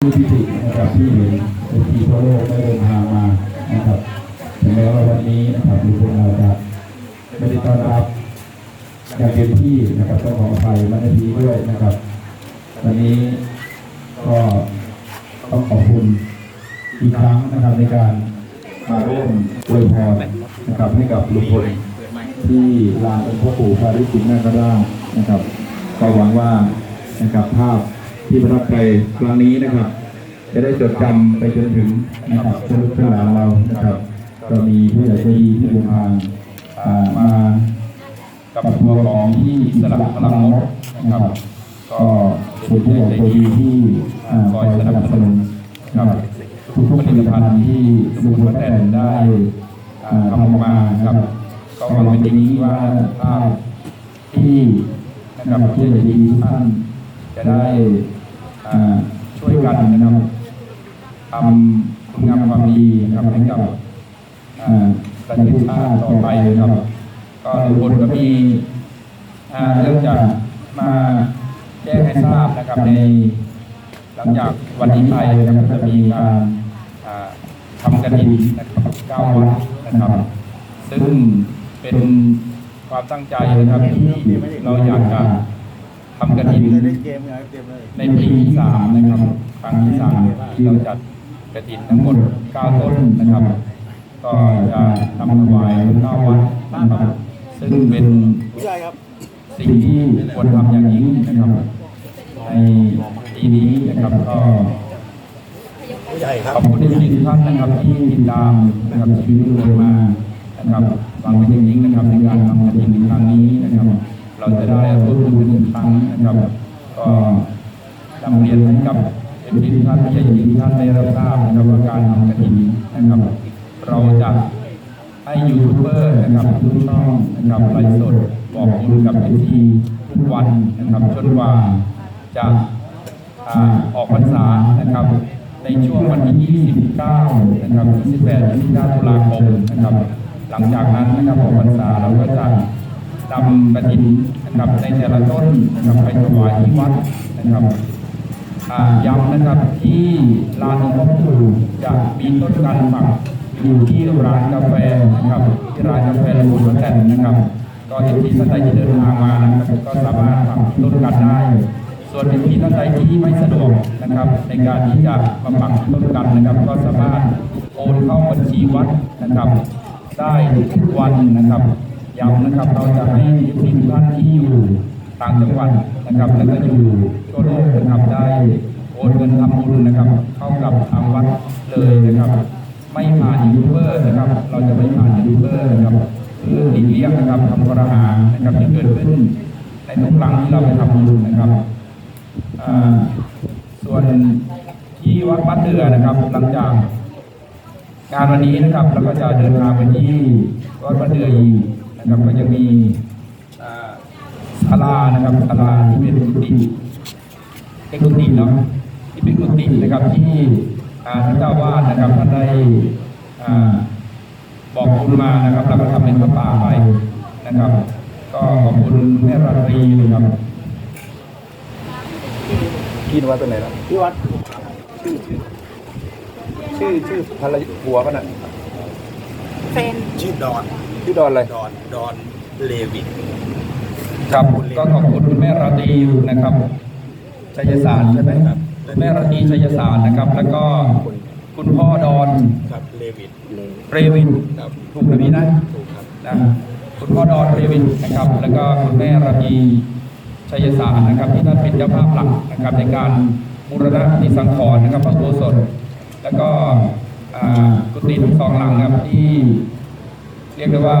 ผู้ที่ตินะครับที่เห็นเป็นทีทั่วโลกได้เดินทางมานะครับถึงแม้ว่าวันนี้นะครับลุงพลเราจะไม่ได้ต้อนรับอย่างเต็มที่นะครับต้องขออภัยมาในทีด้วยนะครับ วันนี้ก็ต้องขอบคุณอีกครั้งนะครับในการมาร่วมอวยพรนะครับให้กับลุงพลที่ลานองค์พ่อปู่พระฤาษีนาคราชนะครับ ก็หวังว่านะครับภาพ ที่ประทับใจครั้งนี้นะครับ จะได้จดจำไปจนถึงนะครับชลุกหลานเรานะครับ ก็มีผู้ใหญ่ใจดีที่เดินทางมากับทัวร์ของที่สลับพลังงบนะครับ ก็เป็นผู้ใหญ่ใจดีที่คอยสนับสนุนนะครับทุกๆผลิตภัณฑ์ที่ลุงพลาแตนได้ทำมาครับก็หวังเป็นอย่างยิ่งว่าภาพที่นะครับผู้ใหญ่ใจดีทุกท่านจะได้ ช่วยกันนะครับทำคุณงามความดีนะครับให้กับอ่าประเทศชาติต่อไปนะครับ ก็ลุงพลก็มีอ่าเรื่องจะมาแจ้งให้ทราบนะครับในหลังจากวันนี้ไปนะครับจะมีการอ่าทำกระถิ่นนะครับเก้าวัดนะครับ ซึ่งเป็นความตั้งใจนะครับที่เราอยากจะ ทำกระถิ่นเล่นเกมไงเกมเลยในปีที่สามนะครับครั้งที่สามที่เราจัดกระถินทั้งหมดเก้าต้นนะครับ ก็จะนำถวายเก้าวัดนะครับซึ่งเป็นผู้ชายครับสิ่งที่ควรทำอย่างยิ่งนะครับ ในปีนี้นะครับก็ผู้ใหญ่ครับขอบคุณที่ทุกท่านนะครับที่ติดตามนะครับชีวิตลุงมานะครับฟังเป็นอย่างยิ่งนะครับในการทำกระถิ่นในครั้งนี้นะครับ เราจะได้ร่วมบุญอีกครั้งนะครับก็นำเรียนให้กับเป็นที่ท่านที่ใหญ่ทุกท่านได้รับทราบนะครับว่าการทำกระถิ่นนะครับ เราจะให้ยูทูบเบอร์นะครับทุกช่องนะครับไลฟ์สดบอกบุญกับเอทีทุกวันนะครับจนกว่าจะออกพรรษานะครับ ในช่วงวันที่ 29 นะครับ28 29ตุลาคมนะครับ หลังจากนั้นนะครับออกพรรษาเราก็จะนำกระถิน นะครับในแต่ละต้นนะครับไปถวายที่วัดนะครับย้ำนะครับที่ลานองค์พระปู่จะมีต้นกันหมักอยู่ที่ร้านกาแฟนะครับที่ร้านกาแฟละมุนหัวแต่นนะครับ ก็เห็นที่ท่านใดที่เดินทางมานะครับ ก็สามารถทำต้นกันได้ ส่วนในที่ท่านใดที่ไม่สะดวกนะครับ ในการที่จะมาปักต้นกันนะครับ ก็สามารถโอนเข้าบัญชีวัดนะครับ ได้ทุกวันนะครับ ย้ำนะครับ เราจะให้ทุกท่านที่อยู่ต่างจังหวัดนะครับและก็อยู่ทั่วโลกนะครับได้โอนเงินทำบุญนะครับ เข้ากับทางวัดเลยนะครับ ไม่ผ่านยูทูบเบอร์นะครับ เราจะไม่ผ่านยูทูบเบอร์นะครับเพื่อหลีกเลี่ยงนะครับคำกระหานะครับที่เกิดขึ้น ในทุกครั้งที่เราไปทำบุญนะครับส่วนที่วัดบ้านเดือนะครับ หลังจากงานวันนี้นะครับเราก็จะเดินทางไปที่วัดบ้านเดืออีก นะครับก็จะมีอ่าศาลานะครับศาลาที่เป็นกุฏิเป็นกุฏิเนาะที่เป็นกุฏินะครับที่ท่านเจ้าวาดนะครับท่านได้บอกบุญมานะครับแล้วก็ทำเป็นพระป่าไปนะครับ ก็ขอบคุณแม่ราตรีนะครับพี่นวัดเป็นไหนแล้วที่วัดชื่อชื่อชื่อภรรยาผัวมันอะแฟนชื่อดอน ชื่อดอนอะไร ดอนดอนเลวิตครับก็ขอบคุณคุณแม่ราตรีนะครับชัยสารใช่ไหมครับแม่ราตรีชัยสารนะครับ แล้วก็คุณพ่อดอนครับเลวิตเรวินครับถูกหรือไม่นะถูกครับนะคุณพ่อดอนเรวินนะครับ แล้วก็คุณแม่ราตรีชัยสารนะครับ ที่ท่านเป็นเจ้าภาพหลักนะครับ ในการบูรณะปฏิสังขรณ์นะครับพระโบสถแล้วก็อ่ากุฏิทั้งสองหลังครับที่ เรียกได้ว่า